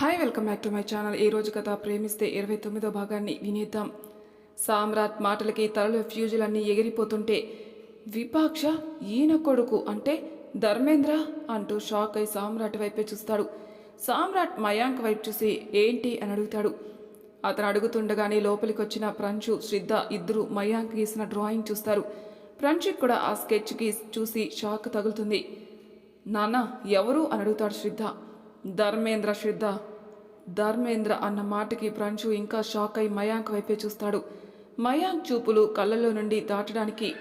Hi welcome back to my channel ఈ రోజు కథ ప్రేమిస్తే ఇరవై తొమ్మిదో భాగాన్ని వినేద్దాం. సామ్రాట్ మాటలకి తలలో ఫ్యూజులన్నీ ఎగిరిపోతుంటే విపాక్ష ఈయన కొడుకు అంటే ధర్మేంద్ర? అంటూ షాక్ అయి సామ్రాట్ వైపే చూస్తాడు. సామ్రాట్ మయాంక్ వైపు చూసి ఏంటి? అని అడుగుతాడు. అతను అడుగుతుండగానే లోపలికి వచ్చిన ప్రంచు శ్రద్ధ ఇద్దరు మయాంక్ గీసిన డ్రాయింగ్ చూస్తారు. ప్రంచుకి కూడా ఆ స్కెచ్ గీస్ చూసి షాక్ తగులుతుంది. నాన్న ఎవరు? అని అడుగుతాడు శ్రద్ధ. ధర్మేంద్ర శ్రద్ధ. ధర్మేంద్ర అన్న మాటకి ప్రంచు ఇంకా షాక్ అయి మయాంక్ వైపే చూస్తాడు. మయాంక్ చూపులు కళ్ళలో నుండి దాటడానికి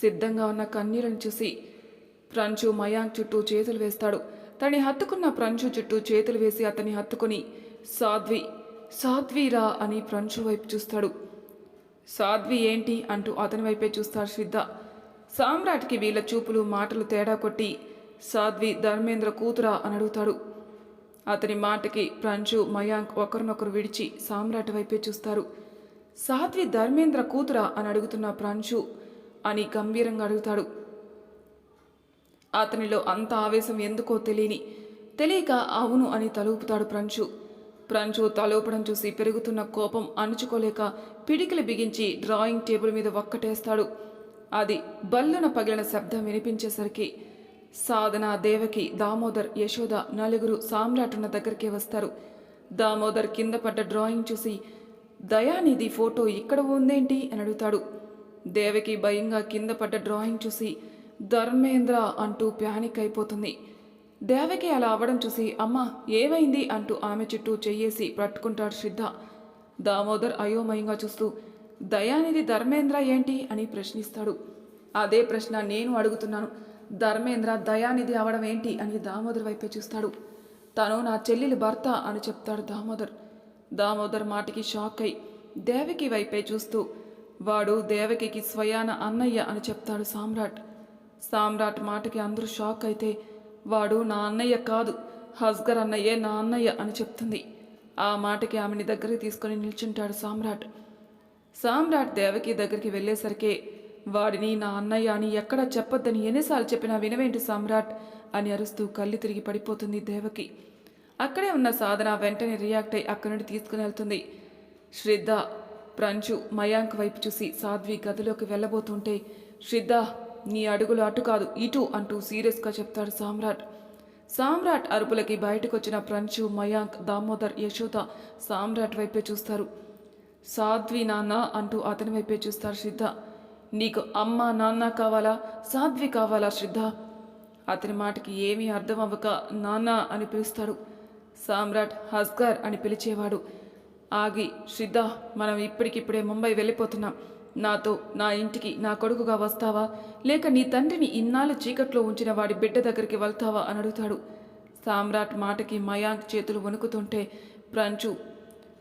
సిద్ధంగా ఉన్న కన్నీళ్ళను చూసి ప్రంచు మయాంక్ చుట్టూ చేతులు వేస్తాడు. తని హత్తుకున్న ప్రంచు చుట్టూ చేతులు వేసి అతన్ని హత్తుకుని సాధ్వి సాధ్వీరా అని ప్రంచు వైపు చూస్తాడు. సాధ్వి ఏంటి? అంటూ అతని వైపే చూస్తాడు సిద్ధ సామ్రాట్కి వీళ్ళ చూపులు మాటలు తేడా కొట్టి సాధ్వి ధర్మేంద్ర కూతురా అని అడుగుతాడు. అతని మాటకి ప్రంజు మయాంక్ ఒకరినొకరు విడిచి సామ్రాట్ వైపే చూస్తారు. సాధ్వి ధర్మేంద్ర కూతురా అని అడుగుతున్న ప్రంజు అని గంభీరంగా అడుగుతాడు. అతనిలో అంత ఆవేశం ఎందుకో తెలియని తెలియక అవును అని తలూపుతాడు ప్రంచు. ప్రంచు తలూపడం చూసి పెరుగుతున్న కోపం అణుచుకోలేక పిడికిలు బిగించి డ్రాయింగ్ టేబుల్ మీద ఒక్కటేస్తాడు. అది బల్లున పగిలిన శబ్దం వినిపించేసరికి సాధన దేవకి దామోదర్ యశోద నలుగురు సామ్రాటున్న దగ్గరికే వస్తారు. దామోదర్ కింద పడ్డ డ్రాయింగ్ చూసి దయానిధి ఫోటో ఇక్కడ ఉందేంటి? అని అడుగుతాడు. దేవకి భయంగా కింద పడ్డ డ్రాయింగ్ చూసి ధర్మేంద్ర అంటూ ప్యానిక్ అయిపోతుంది. దేవకి అలా అవ్వడం చూసి అమ్మ ఏమైంది? అంటూ ఆమె చుట్టూ చెయ్యేసి పట్టుకుంటాడు శ్రద్ధ. దామోదర్ అయోమయంగా చూస్తూ దయానిధి ధర్మేంద్ర ఏంటి? అని ప్రశ్నిస్తాడు. అదే ప్రశ్న నేను అడుగుతున్నాను. ధర్మేంద్ర దయానిధి అవడం ఏంటి అని దామోదర్ వైపే చూస్తాడు. తను నా చెల్లెలి భర్త అని చెప్తాడు దామోదర్. దామోదర్ మాటికి షాక్ అయి దేవకి వైపే చూస్తూ వాడు దేవకికి స్వయాన అన్నయ్య అని చెప్తాడు సామ్రాట్. సామ్రాట్ మాటకి అందరూ షాక్ అయితే వాడు నా అన్నయ్య కాదు హస్గర్ అన్నయ్యే నా అన్నయ్య అని చెప్తుంది. ఆ మాటకి ఆమెని దగ్గరికి తీసుకొని నిల్చుంటాడు సామ్రాట్. సామ్రాట్ దేవకి దగ్గరికి వెళ్ళేసరికి వాడిని నా అన్నయ్య అని ఎక్కడా చెప్పొద్దని ఎన్నిసార్లు చెప్పినా వినవేంటి సామ్రాట్? అని అరుస్తూ కళ్ళు తిరిగి పడిపోతుంది దేవకి. అక్కడే ఉన్న సాధన వెంటనే రియాక్ట్ అయి అక్కడి నుండి తీసుకుని వెళ్తుంది. శ్రద్ధ ప్రంచు మయాంక్ వైపు చూసి సాధ్వి గదిలోకి వెళ్ళబోతుంటే శ్రద్ధ నీ అడుగులు అటు కాదు ఇటు అంటూ సీరియస్గా చెప్తాడు సామ్రాట్. సామ్రాట్ అరుపులకి బయటకు వచ్చిన ప్రంచు మయాంక్ దామోదర్ యశోద సామ్రాట్ వైపే చూస్తారు. సాధ్వి నాన్న అంటూ అతని వైపే చూస్తారు శ్రద్ధ. నీకు అమ్మ నాన్న కావాలా? సాధ్వి కావాలా శ్రద్ధ? అతని మాటకి ఏమీ అర్థం అవ్వక నాన్న అని పిలుస్తాడు. సామ్రాట్ హస్గర్ అని పిలిచేవాడు. ఆగి శ్రద్ధ మనం ఇప్పటికిప్పుడే ముంబై వెళ్ళిపోతున్నాం. నాతో నా ఇంటికి నా కొడుకుగా వస్తావా? లేక నీ తండ్రిని ఇన్నాళ్ళు చీకట్లో ఉంచిన వాడి బిడ్డ దగ్గరికి వెళ్తావా? అని అడుగుతాడు. సామ్రాట్ మాటకి మయాంక్ చేతులు వణుకుతుంటే ప్రంచు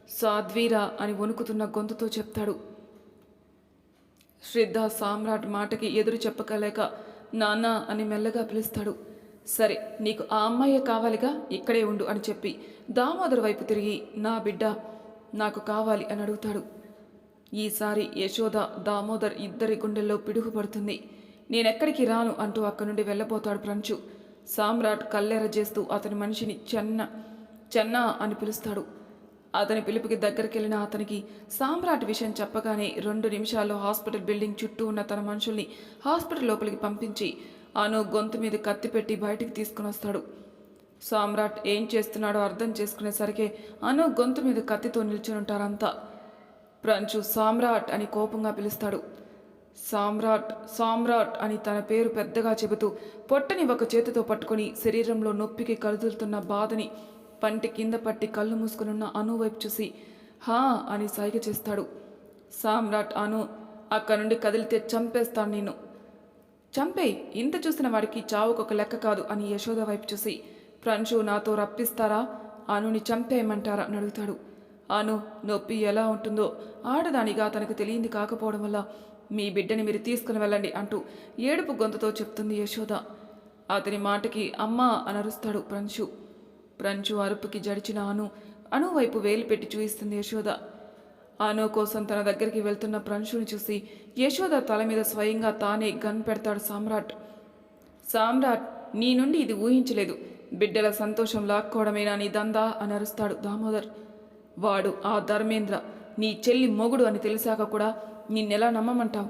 సాధ్వీరా అని వణుకుతున్న గొంతుతో చెప్తాడు. శ్రద్ధ సామ్రాట్ మాటకి ఎదురు చెప్పకలేక నాన్న అని మెల్లగా పిలుస్తాడు. సరే నీకు ఆ అమ్మాయే కావాలిగా? ఇక్కడే ఉండు అని చెప్పి దామోదర్ వైపు తిరిగి నా బిడ్డ నాకు కావాలి అని అడుగుతాడు. ఈసారి యశోద దామోదర్ ఇద్దరి గుండెల్లో పిడుగుపడుతుంది నేనెక్కడికి రాను అంటూ అక్కడి నుండి వెళ్ళబోతాడు ప్రంచు. సామ్రాట్ కల్లెర చేస్తూ అతని మనిషిని చెన్న చెన్న అని పిలుస్తాడు. అతని పిలుపుకి దగ్గరికి వెళ్ళిన అతనికి సామ్రాట్ విషయం చెప్పగానే రెండు నిమిషాల్లో హాస్పిటల్ బిల్డింగ్ చుట్టూ ఉన్న తన మనుషుల్ని హాస్పిటల్ లోపలికి పంపించి అను గొంతు మీద కత్తి పెట్టి బయటికి తీసుకుని వస్తాడు. సామ్రాట్ ఏం చేస్తున్నాడో అర్థం చేసుకునేసరికి అను గొంతు మీద కత్తితో నిల్చుని ఉంటారంతా ప్రంచు సామ్రాట్ అని కోపంగా పిలుస్తాడు. సామ్రాట్ సామ్రాట్ అని తన పేరు పెద్దగా చెబుతూ పొట్టని ఒక చేతితో పట్టుకొని శరీరంలో నొప్పికి కదులుతున్న బాధని పంటి కింద పట్టి కళ్ళు మూసుకునున్న అను వైపు చూసి హా అని సైగ చేస్తాడు. సామ్రాట్ అను అక్కడి నుండి కదిలితే చంపేస్తాను నేను చంపేయ్ ఇంత చూసిన వాడికి చావుకొక లెక్క కాదు అని యశోద వైపు చూసి ప్రంచు నాతో రప్పిస్తారా? అనుని చంపేయమంటారా? అని అడుగుతాడు. అను నొప్పి ఎలా ఉంటుందో ఆడదానిగా తనకు తెలియంది కాకపోవడం వల్ల మీ బిడ్డని మీరు తీసుకుని వెళ్ళండి అంటూ ఏడుపు గొంతుతో చెప్తుంది యశోద. అతని మాటకి అమ్మా అని అరుస్తాడు ప్రంశు ప్రంచు అరుపుకి జడిచిన అను అను వైపు వేలు పెట్టి చూయిస్తుంది యశోద. అను కోసం తన దగ్గరికి వెళ్తున్న ప్రంశుని చూసి యశోద తల మీద స్వయంగా తానే గన్ పెడతాడు సామ్రాట్. సామ్రాట్ నీ నుండి ఇది ఊహించలేదు. బిడ్డల సంతోషం లాక్కోవడమేనా నీ దందా? అని అరుస్తాడు దామోదర్. వాడు ఆ ధర్మేంద్ర నీ చెల్లి మొగుడు అని తెలిసాక కూడా నిన్నెలా నమ్మమంటావు?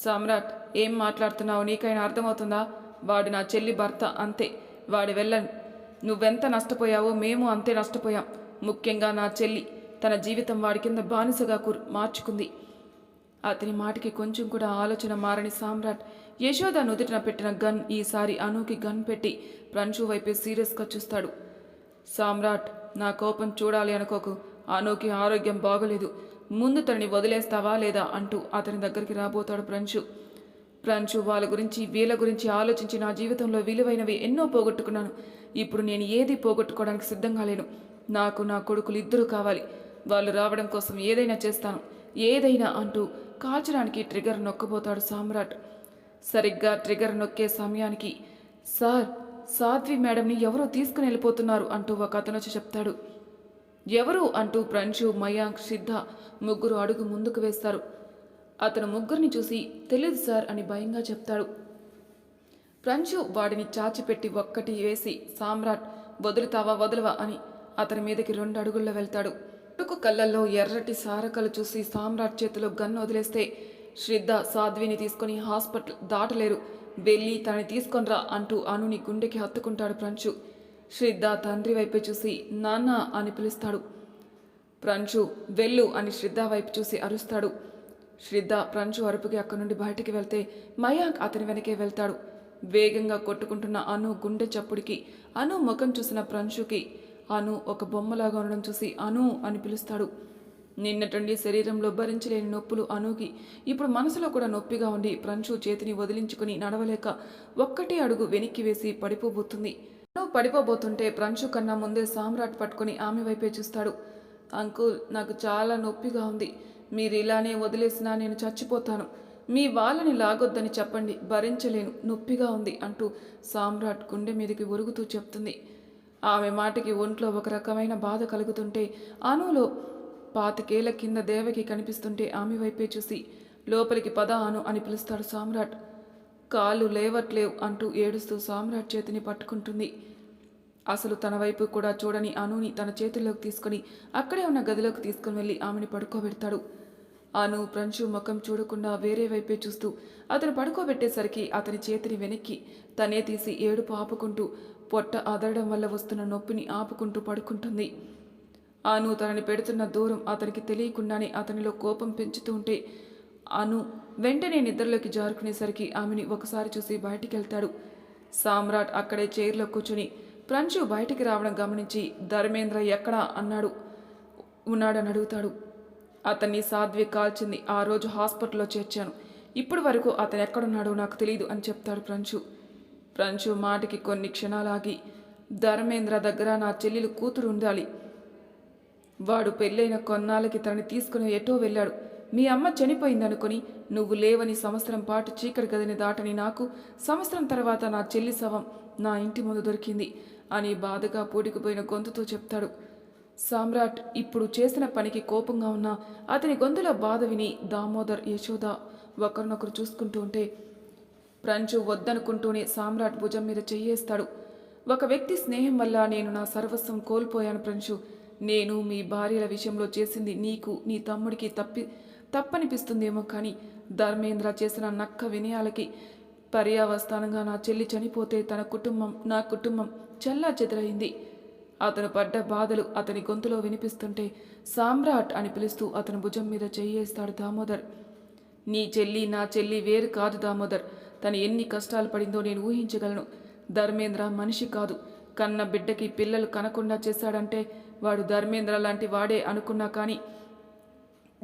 సామ్రాట్ ఏం మాట్లాడుతున్నావు? నీకైనా అర్థమవుతుందా? వాడు నా చెల్లి భర్త అంతే. వాడి వెళ్ళను. నువ్వెంత నష్టపోయావో మేము అంతే నష్టపోయాం. ముఖ్యంగా నా చెల్లి తన జీవితం వాడి కింద బానిసగా కూర్ మార్చుకుంది. అతని మాటకి కొంచెం కూడా ఆలోచన మారని సామ్రాట్ యశోద నుదుటిన పెట్టిన గన్ ఈసారి అనుకి గన్ పెట్టి ప్రంశు వైపే సీరియస్గా చూస్తాడు. సామ్రాట్ నా కోపం చూడాలి అనుకోకు. అనుకి ఆరోగ్యం బాగోలేదు. ముందు తనని వదిలేస్తావా లేదా అంటూ అతని దగ్గరికి రాబోతాడు ప్రంశు ప్రంశు వాళ్ళ గురించి వీళ్ళ గురించి ఆలోచించి నా జీవితంలో విలువైనవి ఎన్నో పోగొట్టుకున్నాను. ఇప్పుడు నేను ఏది పోగొట్టుకోవడానికి సిద్ధంగా లేను. నాకు నా కొడుకులు ఇద్దరు కావాలి. వాళ్ళు రావడం కోసం ఏదైనా చేస్తాను. ఏదైనా అంటూ కాల్చడానికి ట్రిగర్ నొక్కబోతాడు సామ్రాట్. సరిగ్గా ట్రిగర్ నొక్కే సమయానికి సార్ సాధ్వి మేడంని ఎవరో తీసుకుని వెళ్ళిపోతున్నారు అంటూ ఒక అతను వచ్చి చెప్తాడు. ఎవరు? అంటూ ప్రంశు మయాంక్ సిద్ధ ముగ్గురు అడుగు ముందుకు వేస్తారు. అతను ముగ్గురిని చూసి తెలియదు సార్ అని భయంగా చెప్తాడు. ప్రంశు వాడిని చాచిపెట్టి ఒక్కటి వేసి సామ్రాట్ వదులుతావా వదులవా అని అతని మీదకి రెండు అడుగుల్లో వెళ్తాడు. కొడుకు కళ్ళల్లో ఎర్రటి సారకలు చూసి సామ్రాట్ చేతిలో గన్ను వదిలేస్తే శ్రద్ధ సాధ్విని తీసుకొని హాస్పిటల్ దాటలేరు. వెళ్ళి తనని తీసుకొనిరా అంటూ అనుని గుండెకి హత్తుకుంటాడు ప్రంచు. శ్రద్ధ తండ్రి వైపే చూసి నాన్న అని పిలుస్తాడు. ప్రంచు వెళ్ళు అని శ్రద్ధ వైపు చూసి అరుస్తాడు. శ్రద్ధ ప్రంచు అరుపుకి అక్కడి నుండి బయటికి వెళ్తే మయాంక్ అతని వెనకే వెళ్తాడు. వేగంగా కొట్టుకుంటున్న అను గుండె చప్పుడికి అను ముఖం చూసిన ప్రంశుకి అను ఒక బొమ్మలాగా ఉండడం చూసి అను అని పిలుస్తాడు. నిన్నటుండి శరీరంలో భరించలేని నొప్పులు అనుకి ఇప్పుడు మనసులో కూడా నొప్పిగా ఉండి ప్రంశు చేతిని వదిలించుకుని నడవలేక ఒక్కటే అడుగు వెనక్కి వేసి పడిపోబోతుంది. అను పడిపోబోతుంటే ప్రంశు కన్నా ముందే సామ్రాట్ పట్టుకుని ఆమె వైపే చూస్తాడు. అంకుల్ నాకు చాలా నొప్పిగా ఉంది. మీరు ఇలానే వదిలేసినా నేను చచ్చిపోతాను. మీ వాళ్ళని లాగొద్దని చెప్పండి భరించలేను నొప్పిగా ఉంది అంటూ సామ్రాట్ గుండె మీదకి ఒరుగుతూ చెప్తుంది. ఆమె మాటకి ఒంట్లో ఒక రకమైన బాధ కలుగుతుంటే అనులో పాతికేళ్ళ కింద దేవకి కనిపిస్తుంటే ఆమె వైపే చూసి లోపలికి పద అను అని పిలుస్తాడు సామ్రాట్. కాళ్ళు లేవట్లేవు అంటూ ఏడుస్తూ సామ్రాట్ చేతిని పట్టుకుంటుంది. అసలు తన వైపు కూడా చూడని అనుని తన చేతుల్లోకి తీసుకుని అక్కడే ఉన్న గదిలోకి తీసుకుని వెళ్ళి ఆమెని పడుకోబెడతాడు. అను ప్రంశు ముఖం చూడకుండా వేరే వైపే చూస్తూ అతను పడుకోబెట్టేసరికి అతని చేతిని వెనక్కి తనే తీసి ఏడుపు ఆపుకుంటూ పొట్ట అదరడం వల్ల వస్తున్న నొప్పిని ఆపుకుంటూ పడుకుంటుంది. అను తనని పెడుతున్న దూరం అతనికి తెలియకుండానే అతనిలో కోపం పెంచుతూ ఉంటే అను వెంటనే నిద్రలోకి జారుకునేసరికి ఆమెని ఒకసారి చూసి బయటికి వెళ్తాడు సామ్రాట్ అక్కడే చైర్లో కూర్చుని ప్రంశు బయటికి రావడం గమనించి ధర్మేంద్ర ఎక్కడా? అన్నాడు. ఉన్నాడని అడుగుతాడు. అతన్ని సాధ్వి కాల్చింది. ఆ రోజు హాస్పిటల్లో చేర్చాను. ఇప్పటి వరకు అతను ఎక్కడున్నాడో నాకు తెలియదు అని చెప్తాడు ప్రంశు ప్రంశు మాటకి కొన్ని క్షణాలాగి ధర్మేంద్ర దగ్గర నా చెల్లెలు కూతురు ఉండాలి. వాడు పెళ్ళైన కొన్నాళ్ళకి తనని తీసుకుని ఎటో వెళ్ళాడు. మీ అమ్మ చనిపోయిందనుకొని నువ్వు లేవని సంవత్సరం పాటు చీకటి గదిని దాటని నాకు సంవత్సరం తర్వాత నా చెల్లి శవం నా ఇంటి ముందు దొరికింది అని బాధగా పూడికిపోయిన గొంతుతో చెప్తాడు. సామ్రాట్ ఇప్పుడు చేసిన పనికి కోపంగా ఉన్న అతని గొంతులో బాధ విని దామోదర్ యశోద ఒకరినొకరు చూసుకుంటూ ఉంటే ప్రంచు వద్దనుకుంటూనే సామ్రాట్ భుజం మీద చెయ్యేస్తాడు ఒక వ్యక్తి స్నేహం వల్ల నేను నా సర్వస్వం కోల్పోయాను ప్రంచు నేను మీ భార్యల విషయంలో చేసింది నీకు నీ తమ్ముడికి తప్పి తప్పనిపిస్తుందేమో కానీ ధర్మేంద్ర చేసిన నక్క వినయాలకి పర్యావస్థానంగా నా చెల్లి చనిపోతే తన కుటుంబం నా కుటుంబం చల్లా చెదరైంది అతను పడ్డ బాధలు అతని గొంతులో వినిపిస్తుంటే సామ్రాట్ అని పిలుస్తూ అతని భుజం మీద చెయ్యేస్తాడు దామోదర్. నీ చెల్లి నా చెల్లి వేరు కాదు దామోదర్. తను ఎన్ని కష్టాలు పడిందో నేను ఊహించగలను. ధర్మేంద్ర మనిషి కాదు. కన్న బిడ్డకి పిల్లలు కనకుండా చేశాడంటే వాడు ధర్మేంద్ర లాంటి వాడే అనుకున్నా కానీ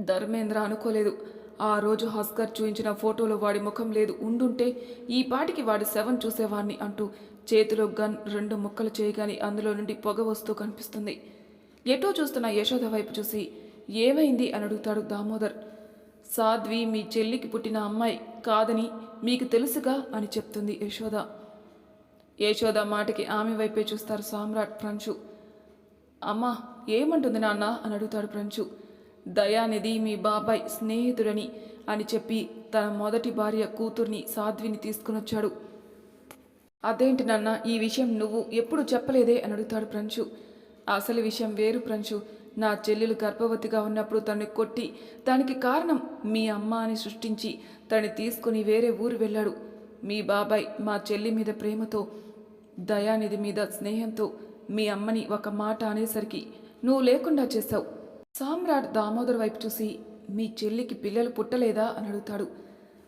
ధర్మేంద్ర అనుకోలేదు. ఆ రోజు హస్కర్ చూయించిన ఫోటోలో వాడి ముఖం లేదు. ఉండుంటే ఈ పాటికి వాడి శవం చూసేవాణ్ణి అంటూ చేతిలో గన్ రెండు ముక్కలు చేయగాని అందులో నుండి పొగ వస్తూ కనిపిస్తుంది. ఎటో చూస్తున్న యశోద వైపు చూసి ఏమైంది అని అడుగుతాడు దామోదర్. సాధ్వి మీ చెల్లికి పుట్టిన అమ్మాయి కాదని మీకు తెలుసుగా అని చెప్తుంది యశోద. యశోద మాటకి ఆమె వైపే చూస్తారు సామ్రాట్ ప్రంచు. అమ్మా ఏమంటుంది నాన్న అని అడుగుతాడు ప్రంచు. దయానిధి మీ బాబాయ్ స్నేహితుడని అని చెప్పి తన మొదటి భార్య కూతుర్ని సాధ్విని తీసుకునొచ్చాడు. అదేంటి నాన్న ఈ విషయం నువ్వు ఎప్పుడు చెప్పలేదే అని అడుగుతాడు ప్రంచు. అసలు విషయం వేరు ప్రంచు. నా చెల్లెలు గర్భవతిగా ఉన్నప్పుడు తను కొట్టి దానికి కారణం మీ అమ్మ అని సృష్టించి తను తీసుకుని వేరే ఊరు వెళ్ళాడు. మీ బాబాయ్ మా చెల్లి మీద ప్రేమతో దయానిధి మీద స్నేహంతో మీ అమ్మని ఒక మాట అనేసరికి నువ్వు లేకుండా చేశావు. సామ్రాట్ దామోదర్ వైపు చూసి మీ చెల్లికి పిల్లలు పుట్టలేదా అని అడుగుతాడు.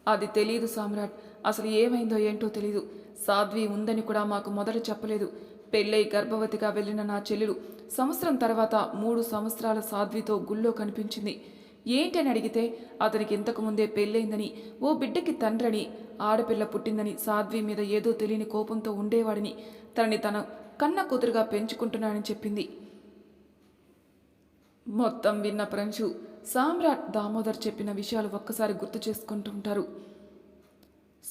అది తెలియదు సామ్రాట్. అసలు ఏమైందో ఏంటో తెలీదు. సాధ్వి ఉందని కూడా మాకు మొదట చెప్పలేదు. పెళ్ళై గర్భవతిగా వెళ్ళిన నా చెల్లెలు సంవత్సరం తర్వాత మూడు సంవత్సరాల సాధ్వితో గుళ్ళో కనిపించింది. ఏంటని అడిగితే అతనికి ఇంతకు ముందే పెళ్ళైందని ఓ బిడ్డకి తండ్రని ఆడపిల్ల పుట్టిందని సాధ్వి మీద ఏదో తెలియని కోపంతో ఉండేవాడిని. తనని తన కన్న కూతురుగా పెంచుకుంటున్నానని చెప్పింది. మొత్తం విన్న ప్రంశు సామ్రాట్ దామోదర్ చెప్పిన విషయాలు ఒక్కసారి గుర్తు చేసుకుంటుంటారు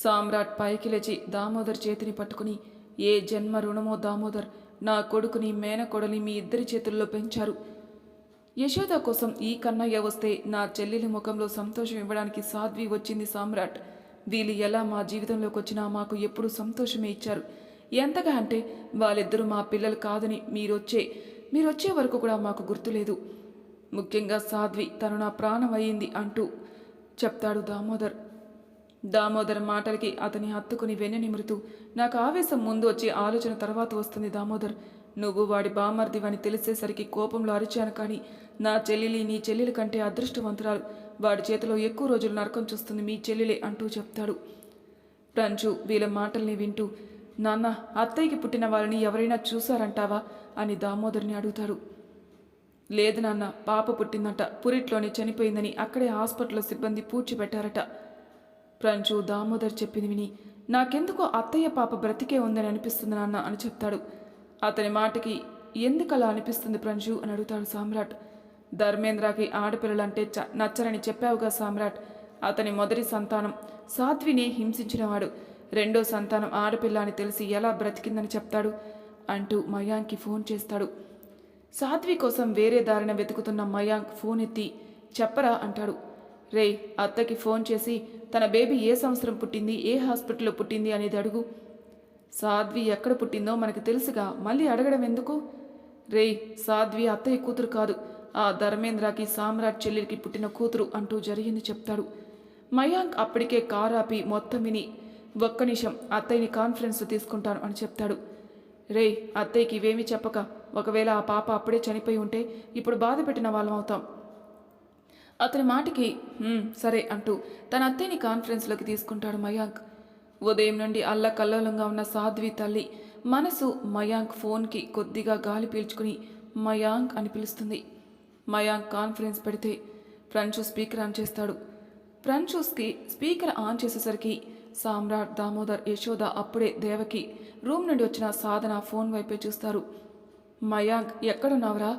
సామ్రాట్ పైకి లేచి దామోదర్ చేతిని పట్టుకుని ఏ జన్మ రుణమో దామోదర్ నా కొడుకుని మేనకొడని మీ ఇద్దరి చేతుల్లో పెంచారు. యశోద కోసం ఈ కన్నయ్య వస్తే నా చెల్లెలి ముఖంలో సంతోషం ఇవ్వడానికి సాధ్వి వచ్చింది సామ్రాట్. వీళ్ళు ఎలా మా జీవితంలోకి వచ్చినా మాకు ఎప్పుడూ సంతోషమే ఇచ్చారు. ఎంతగా అంటే వాళ్ళిద్దరూ మా పిల్లలు కాదని మీరొచ్చే మీరొచ్చే వరకు కూడా మాకు గుర్తులేదు. ముఖ్యంగా సాధ్వి తను నా ప్రాణం అయ్యింది అంటూ చెప్తాడు దామోదర్. దామోదర్ మాటలకి అతని హత్తుకుని వెన్ను నిమురుతూ నాకు ఆవేశం ముందు వచ్చి ఆలోచన తర్వాత వస్తుంది దామోదర్. నువ్వు వాడి బామర్దివని తెలిసేసరికి కోపంలో అరిచాను కానీ నా చెల్లెలి నీ చెల్లెలి కంటే అదృష్టవంతురాలు. వాడి చేతిలో ఎక్కువ రోజులు నరకం చూస్తుంది మీ చెల్లెలే అంటూ చెప్తాడు. రంజు వీళ్ళ మాటల్ని వింటూ నాన్న అత్తయ్యకి పుట్టిన వాళ్ళని ఎవరైనా చూసారంటావా అని దామోదర్ని అడుగుతాడు. లేదు నాన్న పాప పుట్టిందంట. పురిట్లోనే చనిపోయిందని అక్కడే హాస్పిటల్లో సిబ్బంది పూడ్చిపెట్టారట. ప్రంచు దామోదర్ చెప్పింది విని నాకెందుకో అత్తయ్య పాప బ్రతికే ఉందని అనిపిస్తుంది నాన్న అని చెప్తాడు. అతని మాటకి ఎందుకలా అనిపిస్తుంది ప్రంజు అని అడుగుతాడు సామ్రాట్. ధర్మేంద్రకి ఆడపిల్లలంటే చ నచ్చరని చెప్పావుగా సామ్రాట్. అతని మొదటి సంతానం సాధ్విని హింసించినవాడు. రెండో సంతానం ఆడపిల్ల అని తెలిసి ఎలా బ్రతికిందని చెప్తాడు అంటూ మయాంక్కి ఫోన్ చేస్తాడు. సాధ్వి కోసం వేరే దారిన వెతుకుతున్న మయాంక్ ఫోన్ ఎత్తి చెప్పరా అంటాడు. రే అత్తకి ఫోన్ చేసి తన బేబీ ఏ సంవత్సరం పుట్టింది ఏ హాస్పిటల్లో పుట్టింది అనేది అడుగు. సాధ్వి ఎక్కడ పుట్టిందో మనకు తెలుసుగా మళ్ళీ అడగడం ఎందుకు? రే సాధ్వి అత్తయ్య కూతురు కాదు ఆ ధర్మేంద్రకి సామ్రాట్ చెల్లెలికి పుట్టిన కూతురు అంటూ జరిగింది చెప్తాడు. మయాంక్ అప్పటికే కారు ఆపి మొత్తం విని ఒక్క నిమిషం అత్తయ్యని కాన్ఫరెన్స్ తీసుకుంటాను అని చెప్తాడు. రే అత్తయ్యకి ఇవేమీ చెప్పక ఒకవేళ ఆ పాప అప్పుడే చనిపోయి ఉంటే ఇప్పుడు బాధ పెట్టిన వాళ్ళం అవుతాం. అతని మాటకి సరే అంటూ తన అత్తయ్యని కాన్ఫరెన్స్లోకి తీసుకుంటాడు మయాంక్. ఉదయం నుండి అల్లకల్లోలంగా ఉన్న సాధ్వి తల్లి మనసు మయాంక్ ఫోన్కి కొద్దిగా గాలి పీల్చుకుని మయాంక్ అని పిలుస్తుంది. మయాంక్ కాన్ఫరెన్స్ పెడితే ఫ్రంచు స్పీకర్ ఆన్ చేస్తాడు. ఫ్రంచూస్కి స్పీకర్ ఆన్ చేసేసరికి సామ్రాట్ దామోదర్ యశోద అప్పుడే దేవకి రూమ్ నుండి వచ్చిన సాధన ఫోన్ వైపే చూస్తారు. మయాంక్ ఎక్కడున్నావురా?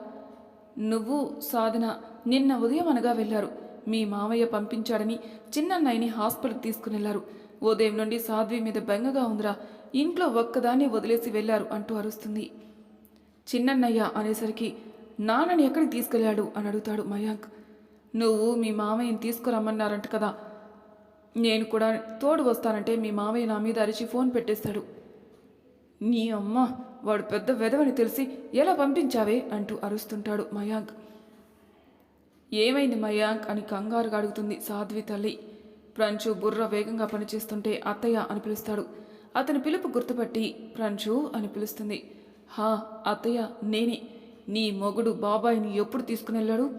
నువ్వు సాధన నిన్న ఉదయం అనగా వెళ్ళారు. మీ మామయ్య పంపించాడని చిన్నన్నయ్యని హాస్పిటల్కి తీసుకునెళ్ళారు. ఉదయం నుండి సాధ్వి మీద బెంగగా ఉందిరా. ఇంట్లో ఒక్కదాన్ని వదిలేసి వెళ్ళారు అంటూ అరుస్తుంది. చిన్నన్నయ్య అనేసరికి నాన్నని ఎక్కడికి తీసుకెళ్ళాడు? అని అడుగుతాడు మయాంక్. నువ్వు మీ మామయ్యని తీసుకురమ్మన్నారంట కదా. నేను కూడా తోడు వస్తానంటే మీ మామయ్య నా మీద అరిచి ఫోన్ పెట్టేస్తాడు. నీ అమ్మ వాడు పెద్ద వెదవని తెలిసి ఎలా పంపించావే? అంటూ అరుస్తుంటాడు మయాంక్. ఏమైంది మయాంక్ అని కంగారుగా అడుగుతుంది సాధ్వి తల్లి. ప్రంచు బుర్ర వేగంగా పనిచేస్తుంటే అత్తయ్య అని పిలుస్తాడు. అతని పిలుపు గుర్తుపట్టి ప్రంచు అని పిలుస్తుంది. హా అత్తయ్య నేనే. నీ మొగుడు బాబాయిని ఎప్పుడు తీసుకుని వెళ్ళాడు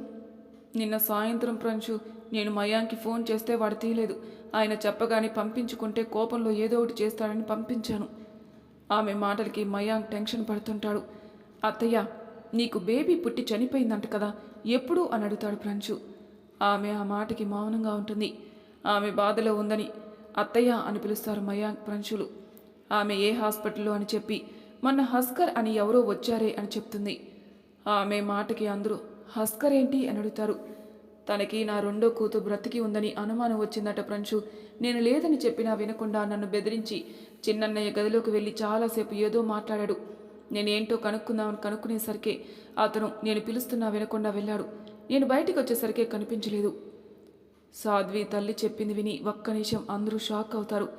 నిన్న సాయంత్రం ప్రంచు నేను మయాంకి ఫోన్ చేస్తే వాడు తీయలేదు. ఆయన చెప్పగానే పంపించుకుంటే కోపంలో ఏదో ఒకటి చేస్తాడని పంపించాను. ఆమె మాటలకి మయాంక్ టెన్షన్ పడుతుంటాడు. అత్తయ్య నీకు బేబీ పుట్టి చనిపోయిందంట కదా ఎప్పుడు? అని అడుగుతాడు ప్రంచు ఆమె ఆ మాటకి మౌనంగా ఉంటుంది. ఆమె బాధలో ఉందని అత్తయ్య అని పిలుస్తారు మయాంక్ ప్రంచులు ఆమె ఏ హాస్పిటల్లో అని చెప్పి మొన్న హస్కర్ అని ఎవరో వచ్చారే అని చెప్తుంది. ఆమె మాటకి అందరూ హస్కర్ ఏంటి? అని అడుగుతారు. తనకి నా రెండో కూతురు బ్రతికి ఉందని అనుమానం వచ్చిందట ప్రంచు నేను లేదని చెప్పినా వినకుండా నన్ను బెదిరించి చిన్నన్నయ్య గదిలోకి వెళ్ళి చాలాసేపు ఏదో మాట్లాడాడు. నేనేంటో కనుక్కుందామని కనుక్కునేసరికి అతను నేను పిలుస్తున్నా వినకుండా వెళ్ళాడు. నేను బయటికి వచ్చేసరికి కనిపించలేదు. సాధ్వి తల్లి చెప్పింది విని ఒక్క నిమిషం అందరూ షాక్ అవుతారు.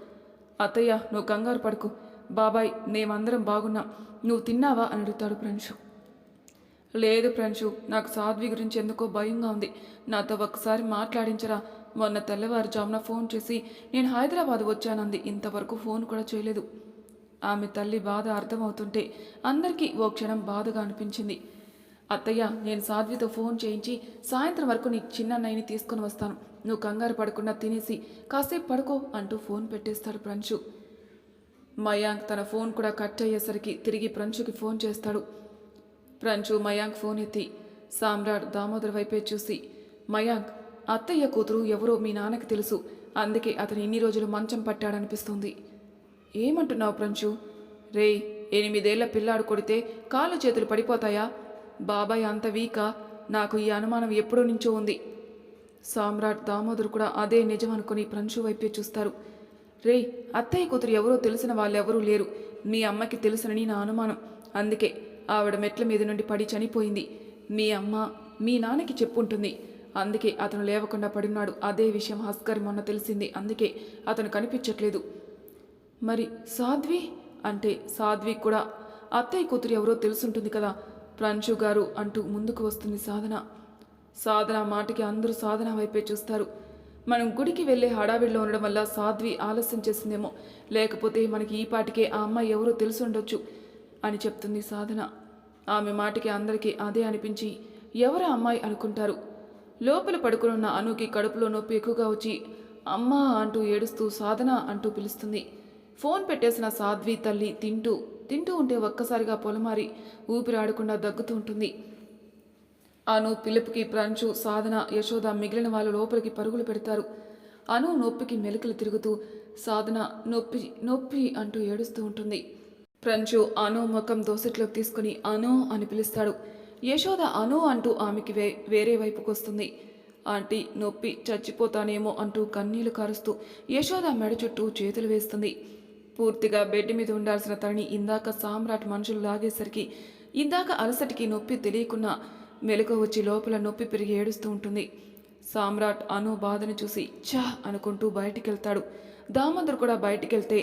అత్తయ్య నువ్వు కంగారు పడుకు. బాబాయ్ మేమందరం బాగున్నాం. నువ్వు తిన్నావా? అని అడుగుతాడు ప్రంశు లేదు ప్రంశు నాకు సాధ్వి గురించి ఎందుకో భయంగా ఉంది. నాతో ఒక్కసారి మాట్లాడించరా? మొన్న తెల్లవారుజామున ఫోన్ చేసి నేను హైదరాబాద్ వచ్చానంది. ఇంతవరకు ఫోన్ కూడా చేయలేదు. ఆమె తల్లి బాధ అర్థమవుతుంటే అందరికీ ఓ క్షణం బాధగా అనిపించింది. అత్తయ్య నేను సాధ్వితో ఫోన్ చేయించి సాయంత్రం వరకు నీ చిన్నన్నయ్యని తీసుకొని వస్తాను. నువ్వు కంగారు పడకుండా తినేసి కాసేపు పడుకో అంటూ ఫోన్ పెట్టేస్తాడు ప్రంశు మయాంక్ తన ఫోన్ కూడా కట్ అయ్యేసరికి తిరిగి ప్రంశుకి ఫోన్ చేస్తాడు. ప్రంశు మయాంక్ ఫోన్ ఎత్తి సామ్రాట్ దామోదర్ వైపే చూసి మయాంక్ అత్తయ్య కూతురు ఎవరో మీ నాన్నకి తెలుసు. అందుకే అతను ఇన్ని రోజులు మంచం పట్టాడనిపిస్తుంది. ఏమంటున్నావు ప్రంచు రేయ్ ఎనిమిదేళ్ళ పిల్లాడు కొడితే కాళ్ళు చేతులు పడిపోతాయా? బాబాయ్ అంత వీకా నాకు ఈ అనుమానం ఎప్పుడో నుంచో ఉంది. సామ్రాట్ దామోదరు కూడా అదే నిజం అనుకుని ప్రంచు వైపే చూస్తారు. రేయ్ అత్తయ్య కూతురు ఎవరో తెలిసిన వాళ్ళెవరూ లేరు. మీ అమ్మకి తెలుసనని నా అనుమానం. అందుకే ఆవిడ మెట్ల మీద నుండి పడి చనిపోయింది. మీ అమ్మ మీ నాన్నకి చెప్పుంటుంది. అందుకే అతను లేవకుండా పడున్నాడు. అదే విషయం హస్కర్ మొన్న తెలిసింది. అందుకే అతను కనిపించట్లేదు. మరి సాధ్వి? అంటే సాధ్వి కూడా అత్తయ్య కూతురు ఎవరో తెలుసుంటుంది కదా ప్రంచు గారు అంటూ ముందుకు వస్తుంది సాధన. సాధన మాటకి అందరూ సాధన వైపే చూస్తారు. మనం గుడికి వెళ్ళే హడావిడిలో ఉండడం వల్ల సాధ్వి ఆలస్యం చేసిందేమో లేకపోతే మనకి ఈ పాటికే ఆ అమ్మాయి ఎవరో తెలిసి ఉండొచ్చు అని చెప్తుంది సాధన. ఆమె మాటకి అందరికీ అదే అనిపించి ఎవరు అమ్మాయి అనుకుంటారు? లోపల పడుకునున్న అనుకి కడుపులో నొప్పి ఎక్కువగా వచ్చి అమ్మా అంటూ ఏడుస్తూ సాధన అంటూ పిలుస్తుంది. ఫోన్ పెట్టేసిన సాధ్వి తల్లి తింటూ తింటూ ఉంటే ఒక్కసారిగా పొలమారి ఊపిరాడకుండా దగ్గుతూ ఉంటుంది. అను పిలుపుకి ప్రంచు సాధన యశోద మిగిలిన వాళ్ళు లోపలికి పరుగులు పెడతారు. అను నొప్పికి మెలికలు తిరుగుతూ సాధన నొప్పి నొప్పి అంటూ ఏడుస్తూ ఉంటుంది. ప్రంచు అను ముఖం దోసట్లోకి తీసుకుని అను అని పిలుస్తాడు. యశోద అను అంటూ ఆమెకి వే వేరే వైపుకు వస్తుంది. ఆంటీ నొప్పి చచ్చిపోతానేమో అంటూ కన్నీళ్ళు కారుస్తూ యశోద మెడ చుట్టూ చేతులు వేస్తుంది. పూర్తిగా బెడ్ మీద ఉండాల్సిన తనని ఇందాక సామ్రాట్ మనుషులు లాగేసరికి ఇందాక అలసటికి నొప్పి తెలియకున్నా మెలకు వచ్చి లోపల నొప్పి పెరిగి ఏడుస్తూ ఉంటుంది. సామ్రాట్ అను బాధను చూసి ఛా అనుకుంటూ బయటికెళ్తాడు. దామందరు కూడా బయటికెళ్తే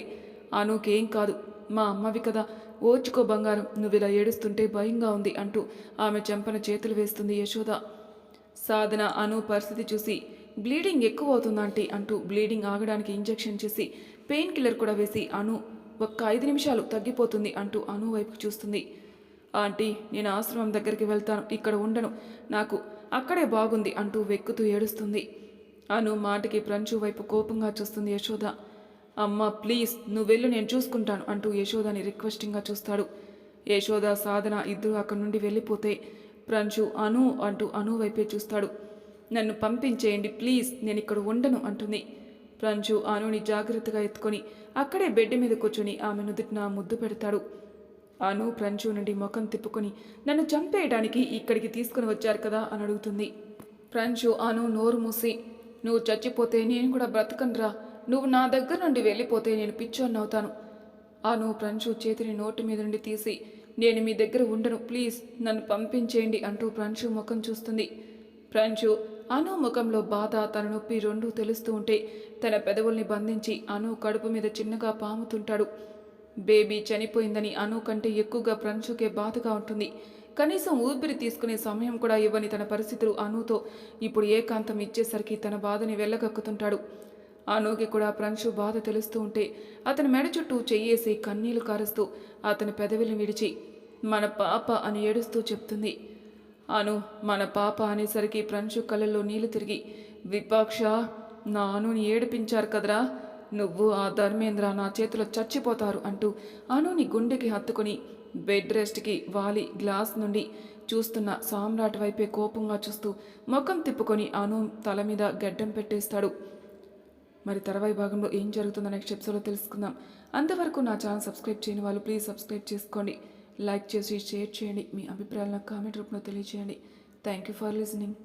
అనుకేం కాదు. మా అమ్మవి కదా ఓర్చుకో బంగారం నువ్వు ఇలా ఏడుస్తుంటే భయంగా ఉంది అంటూ ఆమె చెంపన చేతులు వేస్తుంది యశోద. సాధన అను పరిస్థితి చూసి బ్లీడింగ్ ఎక్కువ అవుతుందంటే అంటూ బ్లీడింగ్ ఆగడానికి ఇంజెక్షన్ చేసి పెయిన్ కిల్లర్ కూడా వేసి అను ఒక్క ఐదు నిమిషాలు తగ్గిపోతుంది అంటూ అను వైపు చూస్తుంది. ఆంటీ నేను ఆశ్రమం దగ్గరికి వెళ్తాను. ఇక్కడ ఉండను. నాకు అక్కడే బాగుంది అంటూ వెక్కుతూ ఏడుస్తుంది. అను మాటకి ప్రంచు వైపు కోపంగా చూస్తుంది యశోద. అమ్మ ప్లీజ్ నువ్వు వెళ్ళు నేను చూసుకుంటాను అంటూ యశోదని రిక్వెస్టింగ్గా చూస్తాడు. యశోద సాధన ఇద్దరు అక్కడి నుండి వెళ్ళిపోతే ప్రంచు అను అంటూ అను వైపే చూస్తాడు. నన్ను పంపించేయండి ప్లీజ్ నేను ఇక్కడ ఉండను అంటుంది. ప్రంచు అనుని జాగ్రత్తగా ఎత్తుకొని అక్కడే బెడ్ మీద కూర్చొని ఆమె నుదుటిన ముద్దు పెడతాడు. అను ప్రంచు నుండి ముఖం తిప్పుకొని నన్ను చంపేయడానికి ఇక్కడికి తీసుకుని వచ్చారు కదా అని అడుగుతుంది. ప్రంచు అను నోరు మూసి నువ్వు చచ్చిపోతే నేను కూడా బ్రతకనురా. నువ్వు నా దగ్గర నుండి వెళ్ళిపోతే నేను పిచ్చోన్ని అవుతాను. అను ప్రంచు చేతిని నోటి మీద నుండి తీసి నేను మీ దగ్గర ఉండను. ప్లీజ్ నన్ను పంపించేయండి అంటూ ప్రంచు ముఖం చూస్తుంది. ప్రంచు అను ముఖంలో బాధ తన నొప్పి రెండూ తెలుస్తూ ఉంటే తన పెదవుల్ని బంధించి అను కడుపు మీద చిన్నగా పాముతుంటాడు. బేబీ చనిపోయిందని అను కంటే ఎక్కువగా ప్రంచుకే బాధగా ఉంటుంది. కనీసం ఊపిరి తీసుకునే సమయం కూడా ఇవ్వని తన పరిస్థితులు అనుతో ఇప్పుడు ఏకాంతం ఇచ్చేసరికి తన బాధని వెళ్ళగక్కుతుంటాడు అనుకి కూడా ప్రంశు బాధ తెలుస్తూ ఉంటే అతని మెడ చుట్టూ చెయ్యేసి కన్నీళ్ళు కారుస్తూ అతని పెదవిని విడిచి మన పాప అని ఏడుస్తూ చెప్తుంది. అను మన పాప అనేసరికి ప్రంశు కళ్ళల్లో నీళ్ళు తిరిగి విపాక్ష నా అనుని ఏడిపించారు కదరా నువ్వు ఆ ధర్మేంద్ర నా చేతిలో చచ్చిపోతారు అంటూ అనుని గుండెకి హత్తుకుని బెడ్ రెస్ట్కి వాలి గ్లాస్ నుండి చూస్తున్న సామ్రాట్ వైపే కోపంగా చూస్తూ ముఖం తిప్పుకొని అను తల మీద గడ్డం పెట్టేస్తాడు. మరి తర్వాయి భాగంలో ఏం జరుగుతుందో నెక్స్ట్ ఎపిసోడ్లో తెలుసుకుందాం. అంతవరకు నా ఛానల్ సబ్స్క్రైబ్ చేయని వాళ్ళు ప్లీజ్ సబ్స్క్రైబ్ చేసుకోండి. లైక్ చేసి షేర్ చేయండి. మీ అభిప్రాయాలను కామెంట్ రూపంలో తెలియజేయండి థ్యాంక్ యూ ఫర్ లిసనింగ్